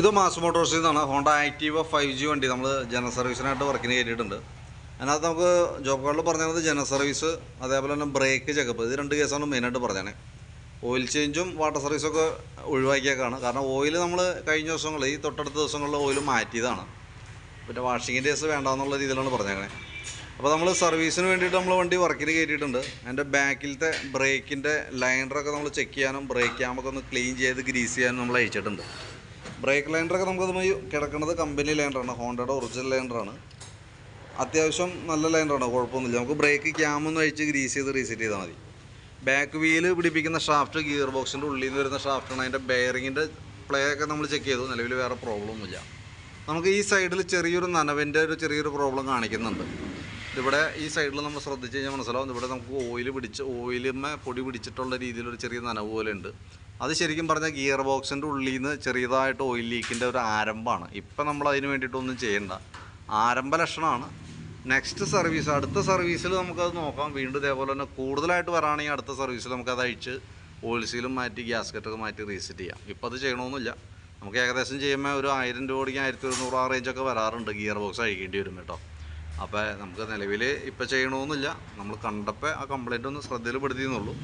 ഇത് മാസ് മോട്ടോഴ്സിൽ നിന്നാണ്. Honda Activa five G വണ്ടി നമ്മൾ ജനറൽ സർവീസിനായിട്ട് വർക്കിന് കയറ്റിയിട്ടുണ്ട് അതിനകത്ത് നമുക്ക് ജോബ് കാർഡിൽ പറഞ്ഞത് ജനറൽ സർവീസ് അതേപോലെ തന്നെ ബ്രേക്ക് ചെക്കപ്പ്. ഇത് രണ്ട് കേസാണ് മെയിനായിട്ട് പറഞ്ഞത് ഓയിൽ ചേഞ്ചും വാട്ടർ സർവീസും ഒക്കെ ഒഴിവാക്കിയേക്കാണ്. കാരണം ഓയിൽ നമ്മൾ കഴിഞ്ഞ ദിവസങ്ങളിൽ ഈ തൊട്ടടുത്ത ദിവസങ്ങളിൽ ഓയിൽ മാറ്റിയതാണ്. പിന്നെ വാഷിങ്ങിന്റെ കേസ് വേണ്ടാന്നുള്ള രീതിയിലാണ് പറഞ്ഞേക്കണേ. അപ്പോൾ നമ്മൾ സർവീസിന് വേണ്ടിയിട്ട് നമ്മൾ വണ്ടി വർക്കിന് കയറ്റിയിട്ടുണ്ട്. അതിന്റെ ബാക്കിലത്തെ ബ്രേക്കിന്റെ ലൈനറൊക്കെ നമ്മൾ ചെക്ക് ചെയ്യാനും ബ്രേക്ക് ക്യാമൊക്കെ ഒന്ന് ക്ലീൻ ചെയ്ത് ഗ്രീസ് ചെയ്യാനും നമ്മൾ അയച്ചിട്ടുണ്ട്. ബ്രേക്ക് ലൈൻഡറൊക്കെ നമുക്ക് കിടക്കുന്നത് കമ്പനി ലൈൻഡറാണ് ഹോണ്ടയുടെ ഒറിജിനൽ ലൈൻഡറാണ് അത്യാവശ്യം നല്ല ലൈൻഡറാണ് കുഴപ്പമൊന്നുമില്ല. നമുക്ക് ബ്രേക്ക് ക്യാം ഒന്ന് അഴിച്ച് ഗ്രീസ് ചെയ്ത് റീസെറ്റ് ചെയ്താൽ മതി. ബാക്ക് വീൽ പിടിപ്പിക്കുന്ന ഷാഫ്റ്റ് ഗിയർ ബോക്സിന്റെ ഉള്ളിൽ നിന്ന് വരുന്ന ഷാഫ്റ്റാണ് അതിന്റെ ബെയറിങ്ങിന്റെ പ്ലേ ഒക്കെ നമ്മൾ ചെക്ക് ചെയ്തു. നിലവിൽ വേറെ പ്രോബ്ലം ഒന്നുമില്ല. നമുക്ക് ഈ സൈഡിൽ ചെറിയൊരു നനവിന്റെ ഒരു ചെറിയൊരു പ്രോബ്ലം കാണിക്കുന്നുണ്ട്. ഇവിടെ ഈ സൈഡിൽ നമ്മൾ ശ്രദ്ധിച്ച് കഴിഞ്ഞാൽ മനസ്സിലാവും. ഇവിടെ നമുക്ക് ഓയിൽ പിടിച്ച് ഓയിലിമ്മ പൊടി പിടിച്ചിട്ടുള്ള രീതിയിലൊരു ചെറിയ നനവ് പോലെ ഉണ്ട്. അത് ശരിക്കും പറഞ്ഞാൽ ഗിയർ ബോക്സിന്റെ ഉള്ളിൽ നിന്ന് ചെറിയതായിട്ട് ഓയിൽ ലീക്കിന്റെ ഒരു ആരംഭമാണ്. ഇപ്പം നമ്മൾ അതിന് വേണ്ടിയിട്ടൊന്നും ചെയ്യേണ്ട. ആരംഭ ലക്ഷണമാണ്. നെക്സ്റ്റ് സർവീസ് അടുത്ത സർവീസിൽ നമുക്കത് നോക്കാം. വീണ്ടും ഇതേപോലെ തന്നെ കൂടുതലായിട്ട് വരാണെങ്കിൽ അടുത്ത സർവീസിൽ നമുക്കത് അഴിച്ച് ഓയിൽ സീലും മാറ്റി ഗ്യാസ്കറ്റൊക്കെ മാറ്റി റീസെറ്റ് ചെയ്യാം. ഇപ്പോൾ അത് ചെയ്യണമെന്നില്ല നമുക്ക് ഏകദേശം ചെയ്യുമ്പോൾ ഒരു ആയിരം രൂപയ്ക്ക് ആയിരത്തി ഒരുന്നൂറ് ആ റേഞ്ചൊക്കെ വരാറുണ്ട് ഗിയർ ബോക്സ് അഴിക്കേണ്ടി വരും കേട്ടോ. അപ്പോൾ നമുക്ക് നിലവിൽ ഇപ്പോൾ ചെയ്യണമെന്നില്ല നമ്മൾ കണ്ടപ്പോൾ ആ കംപ്ലൈന്റ് ഒന്ന് ശ്രദ്ധയിൽ പെടുത്തിയെന്നുള്ളൂ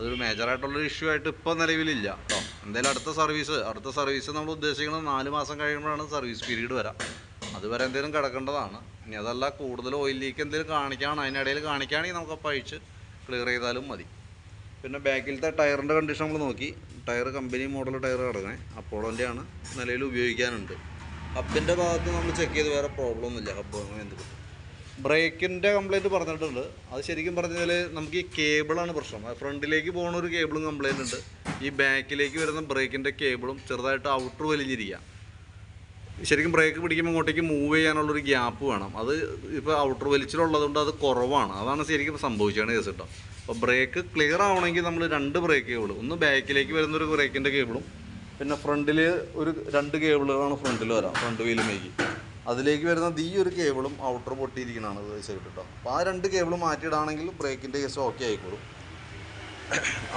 അതൊരു മേജറായിട്ടുള്ളൊരു ഇഷ്യൂ ആയിട്ട് ഇപ്പോൾ നിലവിലില്ല കേട്ടോ എന്തായാലും അടുത്ത സർവീസ് അടുത്ത സർവീസ് നമ്മൾ ഉദ്ദേശിക്കുന്നത് നാല് മാസം കഴിയുമ്പോഴാണ് സർവീസ് പീരീഡ് വരാം. അതുവരെ എന്തെങ്കിലും കിടക്കേണ്ടതാണ്. ഇനി അതല്ല കൂടുതൽ ഓയിൽ ലീക്ക് എന്തെങ്കിലും കാണിക്കുകയാണ് അതിനിടയിൽ കാണിക്കുകയാണെങ്കിൽ നമുക്ക് അപ്പം അഴിച്ച് ക്ലിയർ ചെയ്താലും മതി. പിന്നെ ബാക്കിലത്തെ ടയറിന്റെ കണ്ടീഷൻ നമ്മൾ നോക്കി. ടയർ കമ്പനി മോഡൽ ടയർ കിടക്കണേ. അപ്പോളോന്റെ ആണ് നിലയിൽ ഉപയോഗിക്കാനുണ്ട്. ഹബിന്റെ ഭാഗത്ത് നമ്മൾ ചെക്ക് ചെയ്ത് വേറെ പ്രോബ്ലം ഒന്നുമില്ല. കപ്പ് എന്ത് ബ്രേക്കിന്റെ കംപ്ലൈന്റ് പറഞ്ഞിട്ടുണ്ട്. അത് ശരിക്കും പറഞ്ഞാൽ നമുക്ക് ഈ കേബിളാണ് പ്രശ്നം. ഫ്രണ്ടിലേക്ക് പോകുന്ന ഒരു കേബിളും കംപ്ലൈന്റ് ഉണ്ട്. ഈ ബാക്കിലേക്ക് വരുന്ന ബ്രേക്കിന്റെ കേബിളും ചെറുതായിട്ട് ഔട്ടർ വലിഞ്ഞിരിക്കുക ശരിക്കും ബ്രേക്ക് പിടിക്കുമ്പോൾ അങ്ങോട്ടേക്ക് മൂവ് ചെയ്യാനുള്ളൊരു ഗ്യാപ്പ് വേണം. അത് ഇപ്പോൾ ഔട്ടർ വലിച്ചിലുള്ളതുകൊണ്ട് അത് കുറവാണ്. അതാണ് ശരിക്കും സംഭവിച്ചാണ് കേസ് കേട്ടോ അപ്പോൾ ബ്രേക്ക് ക്ലിയർ ആവണമെങ്കിൽ നമ്മൾ രണ്ട് ബ്രേക്ക് കേബിൾ ഒന്ന് ബാക്കിലേക്ക് വരുന്ന ഒരു ബ്രേക്കിന്റെ കേബിളും പിന്നെ ഫ്രണ്ടിൽ ഒരു രണ്ട് കേബിളുകളാണ് ഫ്രണ്ടിൽ വരാം ഫ്രണ്ട് വീലുമേക്ക് അതിലേക്ക് വരുന്ന ഈ ഒരു കേബിളും ഔട്ടർ പൊട്ടിയിരിക്കുന്നതാണ് ഇത് സൈഡ് കേട്ടോ അപ്പോൾ ആ രണ്ട് കേബിൾ മാറ്റിയിടാണെങ്കിൽ ബ്രേക്കിന്റെ കേസ് ഓക്കെ ആയിക്കോളും.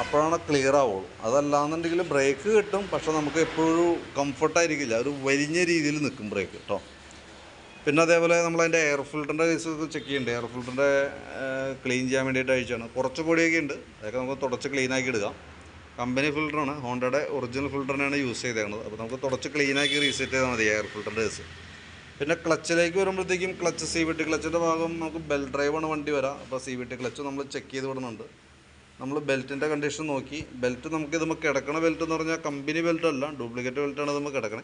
അപ്പോഴാണ് ക്ലിയർ ആവുള്ളൂ. അതല്ലാന്നുണ്ടെങ്കിൽ ബ്രേക്ക് കിട്ടും പക്ഷെ നമുക്ക് എപ്പോഴും കംഫർട്ടായിരിക്കില്ല ഒരു വലിഞ്ഞ രീതിയിൽ നിൽക്കും ബ്രേക്ക് കേട്ടോ പിന്നെ അതേപോലെ നമ്മൾ അതിന്റെ എയർ ഫിൽറ്ററിന്റെ കേസ് ചെക്ക് ചെയ്യുന്നുണ്ട് എയർ ഫിൽറ്ററിന്റെ ക്ലീൻ ചെയ്യാൻ വേണ്ടിയിട്ട് അയച്ചാണ് കുറച്ച് പൊടിയൊക്കെ ഉണ്ട്. അതൊക്കെ നമുക്ക് തുടച്ച് ക്ലീൻ ആക്കി എടുക്കാം. കമ്പനി ഫിൽറ്ററാണ് ഹോണ്ടയുടെ ഒറിജിനൽ ഫിൽറ്ററിനാണ് യൂസ് ചെയ്തേക്കുന്നത് അപ്പോൾ നമുക്ക് തുടച്ച് ക്ലീൻ ആക്കി റീസെറ്റ് ചെയ്താൽ മതി എയർ ഫിൽറ്ററിന്റെ കേസ് പിന്നെ ക്ലച്ചിലേക്ക് വരുമ്പോഴത്തേക്കും ക്ലച്ച് സി വി ടി ക്ലച്ചിന്റെ ഭാഗം നമുക്ക് ബെൽ ഡ്രൈവാണ് വണ്ടി വരാം. അപ്പോൾ സി വി ടി ക്ലച്ച് നമ്മൾ ചെക്ക് ചെയ്ത് വിടുന്നുണ്ട്. നമ്മൾ ബെൽറ്റിന്റെ കണ്ടീഷൻ നോക്കി. ബെൽറ്റ് നമുക്ക് ഇത് നമുക്ക് കിടക്കണ ബെൽറ്റ് എന്ന് പറഞ്ഞാൽ കമ്പനി ബെൽറ്റ് അല്ല. ഡ്യൂപ്ലിക്കേറ്റ് ബെൽറ്റാണ് ഇത് നമുക്ക് കിടക്കണേ.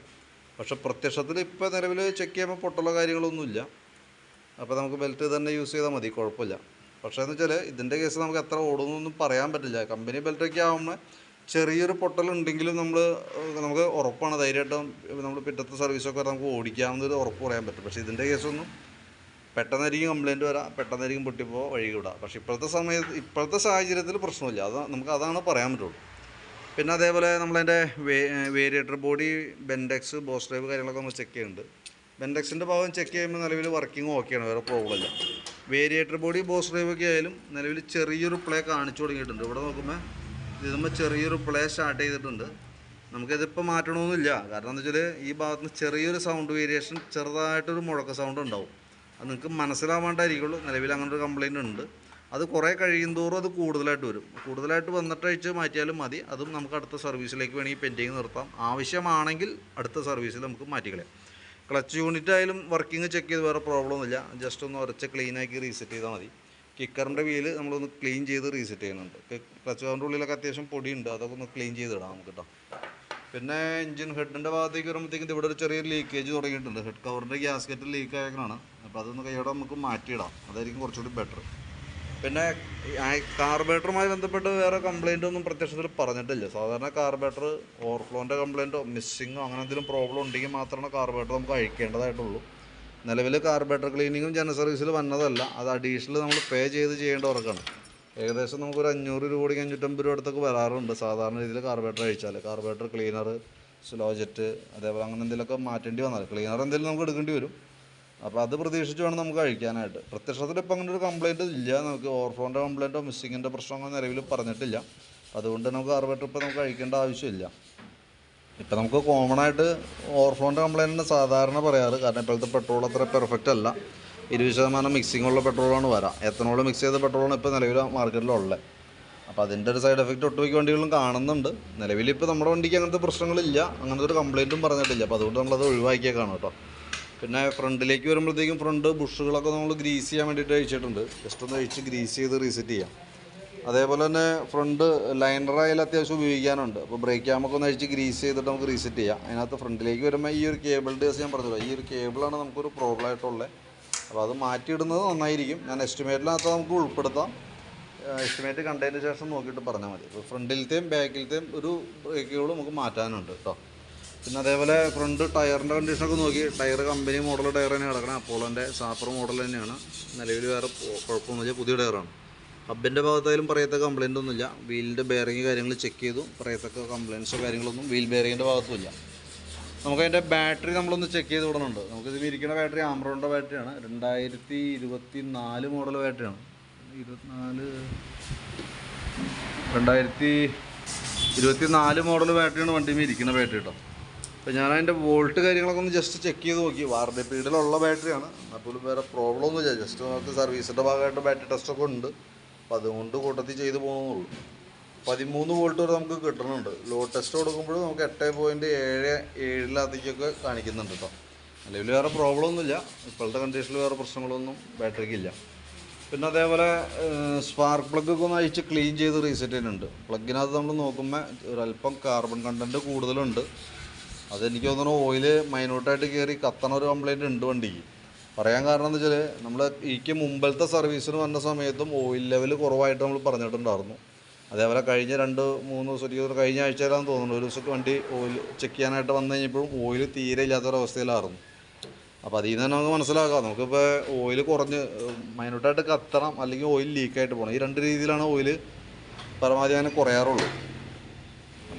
പക്ഷെ പ്രത്യക്ഷത്തിൽ ഇപ്പോൾ നിലവിൽ ചെക്ക് ചെയ്യുമ്പോൾ പൊട്ടുള്ള കാര്യങ്ങളൊന്നുമില്ല. അപ്പോൾ നമുക്ക് ബെൽറ്റ് തന്നെ യൂസ് ചെയ്താൽ മതി. കുഴപ്പമില്ല. പക്ഷേ എന്ന് വെച്ചാൽ ഇതിന്റെ കേസ് നമുക്ക് എത്ര ഓടുന്നൊന്നും പറയാൻ പറ്റില്ല. കമ്പനി ബെൽറ്റൊക്കെ ആകുമ്പോൾ ചെറിയൊരു പൊട്ടലുണ്ടെങ്കിലും നമ്മൾ നമുക്ക് ഉറപ്പാണ് ധൈര്യമായിട്ടും നമ്മൾ പിറ്റത്തെ സർവീസൊക്കെ നമുക്ക് ഓടിക്കാവുന്നൊരു ഉറപ്പ് പറയാൻ പറ്റും. പക്ഷേ ഇതിന്റെ കേസൊന്നും പെട്ടെന്നായിരിക്കും കംപ്ലൈന്റ് വരാം പെട്ടെന്നായിരിക്കും പൊട്ടിപ്പോൾ വഴി വിടാം പക്ഷേ ഇപ്പോഴത്തെ സമയത്ത് ഇപ്പോഴത്തെ സാഹചര്യത്തിൽ പ്രശ്നമില്ല. അത് നമുക്ക് അതാണ് പറയാൻ പറ്റുള്ളൂ. പിന്നെ അതേപോലെ നമ്മളതിന്റെ variator body bendix boss drive കാര്യങ്ങളൊക്കെ നമ്മൾ ചെക്ക് ചെയ്യുന്നുണ്ട്. ബെൻഡെക്സിന്റെ ഭാഗം ചെക്ക് ചെയ്യുമ്പോൾ നിലവിൽ വർക്കിംഗ് ഓക്കെയാണ് വേറെ പ്രോബ്ലം ഇല്ല. വേരിയേറ്റർ ബോഡി ബോസ് ഡ്രൈവ് ഒക്കെ ആയാലും നിലവിൽ ചെറിയൊരു പ്ലേ കാണിച്ചു തുടങ്ങിയിട്ടുണ്ട്. ഇവിടെ നോക്കുമ്പോൾ ഇതുമ്പോൾ ചെറിയൊരു പ്ലേ സ്റ്റാർട്ട് ചെയ്തിട്ടുണ്ട്. നമുക്കിതിപ്പോൾ മാറ്റണമെന്നില്ല കാരണം എന്താ വെച്ചാൽ ഈ ഭാഗത്ത് നിന്ന് ചെറിയൊരു സൗണ്ട് വേരിയേഷൻ ചെറുതായിട്ടൊരു മുഴക്ക സൗണ്ട് ഉണ്ടാവും. അത് നിങ്ങൾക്ക് മനസ്സിലാവാണ്ടായിരിക്കുള്ളൂ. നിലവിൽ അങ്ങനെ ഒരു കംപ്ലയിന്റ് ഉണ്ട്. അത് കുറേ കഴിയും തോറും അത് കൂടുതലായിട്ട് വരും. കൂടുതലായിട്ട് വന്നിട്ട് അഴിച്ച് മാറ്റിയാലും മതി. അതും നമുക്ക് അടുത്ത സർവീസിലേക്ക് വേണമെങ്കിൽ പെൻഡിങ് നിർത്താം. ആവശ്യമാണെങ്കിൽ അടുത്ത സർവീസിൽ നമുക്ക് മാറ്റിക്കളയാം. ക്ലച്ച് യൂണിറ്റ് ആയാലും വർക്കിംഗ് ചെക്ക് ചെയ്ത് വേറെ പ്രോബ്ലം ഒന്നുമില്ല. ജസ്റ്റ് ഒന്ന് ഉരച്ച് ക്ലീനാക്കി റീസെറ്റ് ചെയ്താൽ മതി. കിക്കറിന്റെ വീൽ നമ്മളൊന്ന് ക്ലീൻ ചെയ്ത് റീസെറ്റ് ചെയ്യുന്നുണ്ട്. ക്ലച്ച് പവറിന്റെ ഉള്ളിലൊക്കെ അത്യാവശ്യം പൊടിയുണ്ട്. അതൊക്കെ ഒന്ന് ക്ലീൻ ചെയ്ത് ചെയ്തിടാം നമുക്ക് കേട്ടോ പിന്നെ എഞ്ചിൻ ഹെഡിന്റെ ഭാഗത്തേക്ക് വരുമ്പോഴത്തേക്കും ഇവിടെ ഒരു ചെറിയൊരു ലീക്കേജ് തുടങ്ങിയിട്ടുണ്ട്. ഹെഡ് കവറിന്റെ ഗ്യാസ്കറ്റ് ലീക്ക് ആയതാണ് അപ്പോൾ അതൊന്ന് കൈയോടെ നമുക്ക് മാറ്റിയിടാം. അതായിരിക്കും കുറച്ചുകൂടി ബെറ്റർ. പിന്നെ കാർബേറ്ററുമായി ബന്ധപ്പെട്ട് വേറെ കംപ്ലൈന്റ് ഒന്നും പ്രത്യക്ഷത്തിൽ പറഞ്ഞിട്ടില്ല. സാധാരണ കാർബേറ്റർ ഓവർഫ്ലോന്റെ കംപ്ലൈന്റോ മിസ്സിങ്ങോ അങ്ങനെ എന്തെങ്കിലും പ്രോബ്ലം ഉണ്ടെങ്കിൽ മാത്രമാണ് കാർബേറ്റർ നമുക്ക് അഴിക്കേണ്ടതായിട്ടുള്ളൂ. നിലവിൽ കാർബറേറ്റർ ക്ലീനിങ്ങും ജനറൽ സർവീസിൽ വന്നതല്ല. അത് അഡീഷണൽ നമ്മൾ പേ ചെയ്ത് ചെയ്യേണ്ട വർക്കാണ് ഏകദേശം നമുക്കൊരു അഞ്ഞൂറ് രൂപയ്ക്ക് അഞ്ഞൂറ്റമ്പത് രൂപ അടുത്തൊക്കെ വരാറുണ്ട്. സാധാരണ രീതിയിൽ കാർബറേറ്റർ അഴിച്ചാൽ കാർബറേറ്റർ ക്ലീനർ സ്ലോജറ്റ് അതേപോലെ അങ്ങനെ എന്തെങ്കിലുമൊക്കെ മാറ്റേണ്ടി വന്നാൽ ക്ലീനർ എന്തെങ്കിലും നമുക്ക് എടുക്കേണ്ടി വരും. അപ്പോൾ അത് പ്രതീക്ഷിച്ച് വേണം നമുക്ക് കഴിക്കാനായിട്ട്. പ്രത്യക്ഷത്തിൽ ഇപ്പം അങ്ങനെ ഒരു കംപ്ലയിന്റ് ഇല്ല. നമുക്ക് ഓവർഫ്ലോന്റെ കംപ്ലയിന്റോ മിസ്സിങ്ങിന്റെ പ്രശ്നമോ നിലവിൽ പറഞ്ഞിട്ടില്ല. അതുകൊണ്ട് നമുക്ക് കാർബറേറ്റർ ഇപ്പോൾ നമുക്ക് കഴിക്കേണ്ട ആവശ്യമില്ല. ഇപ്പം നമുക്ക് കോമൺ ആയിട്ട് ഓവർഫ്ലോന്റെ തന്നെ സാധാരണ പറയാറ്. കാരണം ഇപ്പോഴത്തെ പെട്രോൾ അത്ര പെർഫെക്റ്റ് അല്ല. ഇരുപത് ശതമാനം മിക്സിംഗ് ഉള്ള പെട്രോളാണ് വരാം. എത്തനോൾ മിക്സ് ചെയ്ത പെട്രോളാണ് ഇപ്പോൾ നിലവിൽ മാർക്കറ്റിലുള്ളത് അപ്പോൾ അതിന്റെ ഒരു സൈഡ് എഫക്റ്റ് ഒട്ടുമിക്ക വണ്ടികളും കാണുന്നുണ്ട്. നിലവിൽ ഇപ്പോൾ നമ്മുടെ വണ്ടിക്ക് അങ്ങനത്തെ പ്രശ്നങ്ങളില്ല. അങ്ങനത്തെ ഒരു കംപ്ലൈന്റും പറഞ്ഞിട്ടില്ല. അപ്പോൾ അതുകൊണ്ട് നമ്മളത് ഒഴിവാക്കിയേക്കാണ് കേട്ടോ. പിന്നെ ഫ്രണ്ടിലേക്ക് വരുമ്പോഴത്തേക്കും ഫ്രണ്ട് ബുഷുകളൊക്കെ നമ്മൾ ഗ്രീസ് ചെയ്യാൻ വേണ്ടിയിട്ട് അഴിച്ചിട്ടുണ്ട്. ജസ്റ്റ് ഒന്ന് അഴിച്ച് ഗ്രീസ് ചെയ്ത് റീസെറ്റ് ചെയ്യാം. അതേപോലെ തന്നെ ഫ്രണ്ട് ലൈനറായാലും അത്യാവശ്യം ഉപയോഗിക്കാനുണ്ട്. അപ്പോൾ ബ്രേക്ക് ക്യാമൊക്കെ ഒന്ന് അഴിച്ച് ഗ്രീസ് ചെയ്തിട്ട് നമുക്ക് റീസെറ്റ് ചെയ്യാം. അതിനകത്ത് ഫ്രണ്ടിലേക്ക് വരുമ്പോൾ ഈ ഒരു കേബിൾ ഡേസ് ഞാൻ പറഞ്ഞല്ലോ. ഈ ഒരു കേബിളാണ് നമുക്കൊരു പ്രോബ്ലം ആയിട്ടുള്ളത് അപ്പോൾ അത് മാറ്റിയിടുന്നത് നന്നായിരിക്കും. ഞാൻ എസ്റ്റിമേറ്റിനകത്ത് നമുക്ക് ഉൾപ്പെടുത്താം. എസ്റ്റിമേറ്റ് കണ്ടതിന് ശേഷം നോക്കിയിട്ട് പറഞ്ഞാൽ മതി. അപ്പോൾ ഫ്രണ്ടിലത്തെയും ബാക്കിലത്തെയും ഒരു ബ്രേക്കുകൾ നമുക്ക് മാറ്റാനുണ്ട് കേട്ടോ പിന്നെ അതേപോലെ ഫ്രണ്ട് ടയറിന്റെ കണ്ടീഷനൊക്കെ നോക്കി. ടയർ കമ്പനി മോഡൽ ടയർ തന്നെ കിടക്കണം അപ്പോളോന്റെ സാപ്പർ മോഡൽ തന്നെയാണ്. നിലവിൽ വേറെ കുഴപ്പമൊന്നും വെച്ചാൽ പുതിയ ടയറാണ് ഹബിന്റെ ഭാഗത്തായാലും പറയത്തക്ക കംപ്ലൈന്റ് ഒന്നുമില്ല. വീലിന്റെ ബെയറിങ് കാര്യങ്ങൾ ചെക്ക് ചെയ്തു. പറയത്തക്ക കംപ്ലയിൻസോ കാര്യങ്ങളൊന്നും വീൽ ബെയറിങ്ങിന്റെ ഭാഗത്തുമില്ല. നമുക്ക് അതിന്റെ ബാറ്ററി നമ്മളൊന്ന് ചെക്ക് ചെയ്ത് വിടണുണ്ട്. നമുക്കിത് ഇരിക്കുന്ന ബാറ്ററി ആമറോണിന്റെ ബാറ്ററിയാണ് രണ്ടായിരത്തി ഇരുപത്തി നാല് മോഡൽ ബാറ്ററിയാണ് ഇരുപത്തിനാല് രണ്ടായിരത്തി ഇരുപത്തി നാല് മോഡൽ ബാറ്ററിയാണ് വണ്ടിയിൽ ഇരിക്കുന്ന ബാറ്ററി കേട്ടോ അപ്പോൾ ഞാൻ അതിന്റെ വോൾട്ട് കാര്യങ്ങളൊക്കെ ഒന്ന് ജസ്റ്റ് ചെക്ക് ചെയ്ത് നോക്കി. വാറണ്ടി പീരീഡിലുള്ള ബാറ്ററിയാണ് അപ്പോൾ വേറെ പ്രോബ്ലം ഒന്നുമില്ല. ജസ്റ്റ് നമുക്ക് സർവീസിന്റെ ഭാഗമായിട്ട് ബാറ്ററി ടെസ്റ്റൊക്കെ ഉണ്ട്. അപ്പോൾ അതുകൊണ്ട് കൂട്ടത്തിൽ ചെയ്ത് പോകുന്നുള്ളൂ. പതിമൂന്ന് വോൾട്ട് വരെ നമുക്ക് കിട്ടുന്നുണ്ട് ലോ ടെസ്റ്റ് കൊടുക്കുമ്പോൾ നമുക്ക് എട്ട് പോയിന്റ് ഏഴ് ഏഴിലധികമൊക്കെ കാണിക്കുന്നുണ്ട് കേട്ടോ നിലവിൽ വേറെ പ്രോബ്ലം ഒന്നുമില്ല. ഇപ്പോഴത്തെ കണ്ടീഷനിൽ വേറെ പ്രശ്നങ്ങളൊന്നും ബാറ്ററിക്ക് ഇല്ല. പിന്നെ അതേപോലെ സ്പാർക്ക് പ്ലഗ് ഒക്കെ ഒന്ന് അഴിച്ച് ക്ലീൻ ചെയ്ത് റീസെറ്റ് ചെയ്യുന്നുണ്ട്. പ്ലഗിനകത്ത് നമ്മൾ നോക്കുമ്പോൾ ഒരല്പം കാർബൺ കണ്ടന്റ് കൂടുതലുണ്ട്. അതെനിക്ക് തോന്നുന്നു ഓയിൽ മൈനൂട്ടായിട്ട് കയറി കത്തണ ഒരു കംപ്ലൈന്റ് ഉണ്ട് വണ്ടിക്ക്. പറയാൻ കാരണം എന്ന് വെച്ചാൽ നമ്മൾ ഈക്ക് മുമ്പത്തെ സർവീസിന് വന്ന സമയത്തും ഓയിൽ ലെവൽ കുറവായിട്ട് നമ്മൾ പറഞ്ഞിട്ടുണ്ടായിരുന്നു. അതേപോലെ കഴിഞ്ഞ രണ്ട് മൂന്ന് ദിവസം കഴിഞ്ഞ ആഴ്ചയിലാണെന്ന് തോന്നുന്നു. ഒരു ദിവസം വണ്ടി ഓയിൽ ചെക്ക് ചെയ്യാനായിട്ട് വന്നു കഴിഞ്ഞപ്പോഴും ഓയിൽ തീരെ ഇല്ലാത്തൊരവസ്ഥയിലായിരുന്നു അപ്പോൾ അതിൽ നിന്ന് തന്നെ നമുക്ക് മനസ്സിലാക്കാം. നമുക്കിപ്പോൾ ഓയിൽ കുറഞ്ഞ് മൈനൂട്ടായിട്ട് കത്തണം അല്ലെങ്കിൽ ഓയിൽ ലീക്കായിട്ട് പോകണം ഈ രണ്ട് രീതിയിലാണ് ഓയിൽ പരമാവധി അങ്ങനെ കുറയാറുള്ളൂ.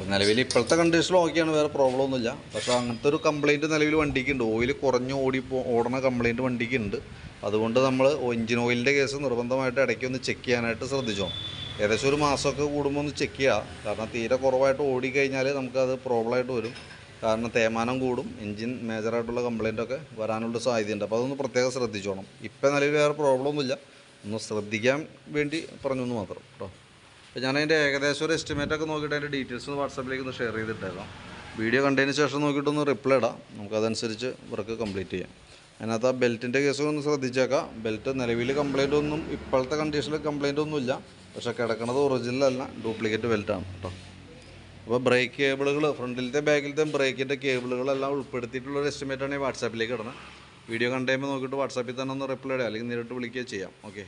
അപ്പോൾ നിലവിൽ ഇപ്പോഴത്തെ കണ്ടീഷനിൽ ഓക്കെയാണ് വേറെ പ്രോബ്ലം ഒന്നുമില്ല. പക്ഷേ അങ്ങനത്തെ ഒരു കംപ്ലൈന്റ് നിലവിൽ വണ്ടിക്ക് ഉണ്ട് ഓയിൽ കുറഞ്ഞ് ഓടി ഓടണ കംപ്ലൈന്റ് വണ്ടിക്ക് ഉണ്ട് അതുകൊണ്ട് നമ്മൾ എഞ്ചിൻ ഓയിലിന്റെ കേസ് നിർബന്ധമായിട്ട് ഇടയ്ക്ക് ഒന്ന് ചെക്ക് ചെയ്യാനായിട്ട് ശ്രദ്ധിച്ചോ. ഏകദേശം ഒരു മാസമൊക്കെ കൂടുമ്പോൾ ഒന്ന് ചെക്ക് ചെയ്യുക കാരണം തീരെ കുറവായിട്ട് ഓടിക്കഴിഞ്ഞാൽ നമുക്കത് പ്രോബ്ലമായിട്ട് വരും. കാരണം തേമാനം കൂടും. എഞ്ചിൻ മേജറായിട്ടുള്ള കംപ്ലയിന്റൊക്കെ വരാനുള്ള സാധ്യതയുണ്ട്. അപ്പോൾ അതൊന്ന് പ്രത്യേകം ശ്രദ്ധിച്ചോണം. ഇപ്പം നിലവിൽ വേറെ പ്രോബ്ലം ഒന്നുമില്ല. ഒന്ന് ശ്രദ്ധിക്കാൻ വേണ്ടി പറഞ്ഞുന്നോ മാത്രം. കേട്ടോ അപ്പോൾ ഞാൻ അതിന്റെ ഏകദേശം ഒരു എസ്റ്റിമേറ്റ് ഒക്കെ നോക്കിയിട്ട് അതിന്റെ ഡീറ്റെയിൽസ് വാട്സാപ്പിലേക്ക് ഒന്ന് ഷെയർ ചെയ്തിട്ടേക്കാം. വീഡിയോ കണ്ടതിന് ശേഷം നോക്കിയിട്ടൊന്ന് റിപ്ലൈ ഇടാം. നമുക്കതനുസരിച്ച് വർക്ക് കംപ്ലീറ്റ് ചെയ്യാം. അതിനകത്ത് ആ ബെൽറ്റിന്റെ കേസ് ഒന്ന് ശ്രദ്ധിച്ചേക്കാം. ബെൽറ്റ് നിലവിൽ കംപ്ലൈന്റ് ഒന്നും ഇപ്പോഴത്തെ കണ്ടീഷനിൽ കംപ്ലൈന്റ് ഒന്നുമില്ല. പക്ഷേ കിടക്കുന്നത് ഒറിജിനൽ അല്ല ഡ്യൂപ്ലിക്കേറ്റ് ബെൽറ്റാണ് കേട്ടോ അപ്പോൾ ബ്രേക്ക് കേബിളുകൾ ഫ്രണ്ടിലത്തെ ബാക്കിലത്തെ ബ്രേക്കിന്റെ കേബിളുകളെല്ലാം ഉൾപ്പെടുത്തിയിട്ടുള്ള ഒരു എസ്റ്റിമേറ്റാണ് ഈ വാട്സാപ്പിലേക്ക് ഇടണം വീഡിയോ കണ്ടു കഴിയുമ്പോൾ നോക്കിയിട്ട് വാട്സാപ്പിൽ തന്നെ ഒന്ന് റിപ്ലൈ ഇടുക. അല്ലെങ്കിൽ നേരിട്ട് വിളിക്കുകയോ ചെയ്യാം. ഓക്കെ